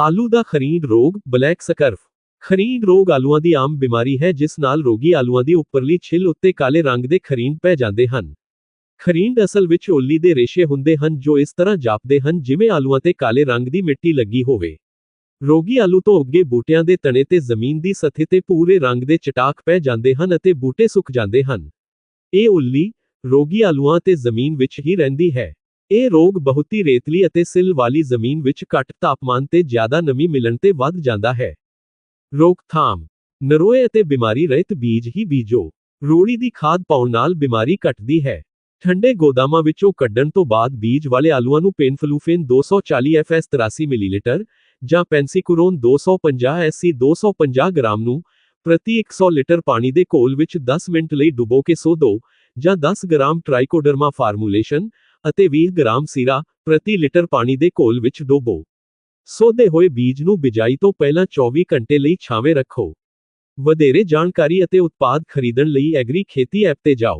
ਆਲੂ ਦਾ ਖਰੀਦ ਰੋਗ, ਬਲੈਕ ਸਕਰਫ। ਖਰੀਦ ਰੋਗ ਆਲੂਆਂ ਦੀ ਆਮ ਬਿਮਾਰੀ ਹੈ, ਜਿਸ ਨਾਲ ਰੋਗੀ ਆਲੂਆਂ ਦੀ ਉੱਪਰਲੀ ਛਿੱਲ ਉੱਤੇ ਕਾਲੇ ਰੰਗ ਦੇ ਖਰੀਂਦ ਪੈ ਜਾਂਦੇ ਹਨ। ਖਰੀਂਦ ਅਸਲ ਵਿੱਚ ਓਲੀ ਦੇ ਰੇਸ਼ੇ ਹੁੰਦੇ ਹਨ, ਜੋ ਇਸ ਤਰ੍ਹਾਂ ਜਾਪਦੇ ਹਨ, ਜਿਵੇਂ ਆਲੂਆਂ ਤੇ ਕਾਲੇ ਰੰਗ ਦੀ ਮਿੱਟੀ ਲੱਗੀ ਹੋਵੇ। ਰੋਗੀ ਆਲੂ ਤੋਂ ਉੱਗੇ ਬੂਟਿਆਂ ਦੇ ਤਣੇ ਤੇ ਜ਼ਮੀਨ ਦੀ ਸਤਹ ਤੇ ਪੂਰੇ ਰੰਗ ਦੇ ਚਟਾਕ ਪੈ ਜਾਂਦੇ ਹਨ ਅਤੇ ਬੂਟੇ ਸੁੱਕ ਜਾਂਦੇ ਹਨ। ਇਹ ਉੱਲੀ ਰੋਗੀ ਆਲੂਆਂ ਤੇ ਜ਼ਮੀਨ ਵਿੱਚ ਹੀ ਰਹਿੰਦੀ ਹੈ। ਇਹ ਰੋਗ ਬਹੁਤੀ ਰੇਤਲੀ ਅਤੇ ਸਿਲ ਵਾਲੀ ਜ਼ਮੀਨ ਵਿੱਚ ਘੱਟ ਤਾਪਮਾਨ ਤੇ ਜ਼ਿਆਦਾ ਨਮੀ ਮਿਲਣ ਤੇ ਵੱਧ ਜਾਂਦਾ ਹੈ। ਰੋਕਥਾਮ। ਨਰੋਏ ਅਤੇ ਬਿਮਾਰੀ ਰਹਿਤ ਬੀਜ ਹੀ ਬੀਜੋ। ਰੂੜੀ ਦੀ ਖਾਦ ਪਾਉਣ ਨਾਲ ਬਿਮਾਰੀ ਘਟਦੀ ਹੈ। ਠੰਡੇ ਗੋਦਾਮਾਂ ਵਿੱਚੋਂ ਕੱਢਣ ਤੋਂ ਬਾਅਦ ਬੀਜ ਵਾਲੇ ਆਲੂਆਂ ਨੂੰ ਪੇਨਫਲੂਫੇਨ 240 ਐਫਐਸ 83 ਮਿਲੀਲੀਟਰ ਜਾਂ ਪੈਂਸੀਕੁਰੋਨ 250 ਐਸਸੀ 250 ਗ੍ਰਾਮ ਨੂੰ ਪ੍ਰਤੀ 100 ਲੀਟਰ ਪਾਣੀ ਦੇ ਘੋਲ ਵਿੱਚ 10 ਮਿੰਟ ਲਈ ਡੁਬੋ ਕੇ ਸੋ ਦਿਓ ਜਾਂ 10 ਗ੍ਰਾਮ ਟ੍ਰਾਈਕੋਡਰਮਾ ਫਾਰਮੂਲੇਸ਼ਨ ਅਤੇ 20 ਗ੍ਰਾਮ ਸੀਰਾ ਪ੍ਰਤੀ ਲੀਟਰ ਪਾਣੀ ਦੇ ਘੋਲ ਵਿੱਚ ਡੋਬੋ। ਸੋਧੇ ਹੋਏ ਬੀਜ ਨੂੰ ਬਿਜਾਈ ਤੋਂ ਪਹਿਲਾਂ 24 ਘੰਟੇ ਲਈ ਛਾਵੇਂ ਰੱਖੋ। ਵਧੇਰੇ ਜਾਣਕਾਰੀ ਅਤੇ ਉਤਪਾਦ ਖਰੀਦਣ ਲਈ ਐਗਰੀ ਖੇਤੀ ਐਪ ਤੇ ਜਾਓ।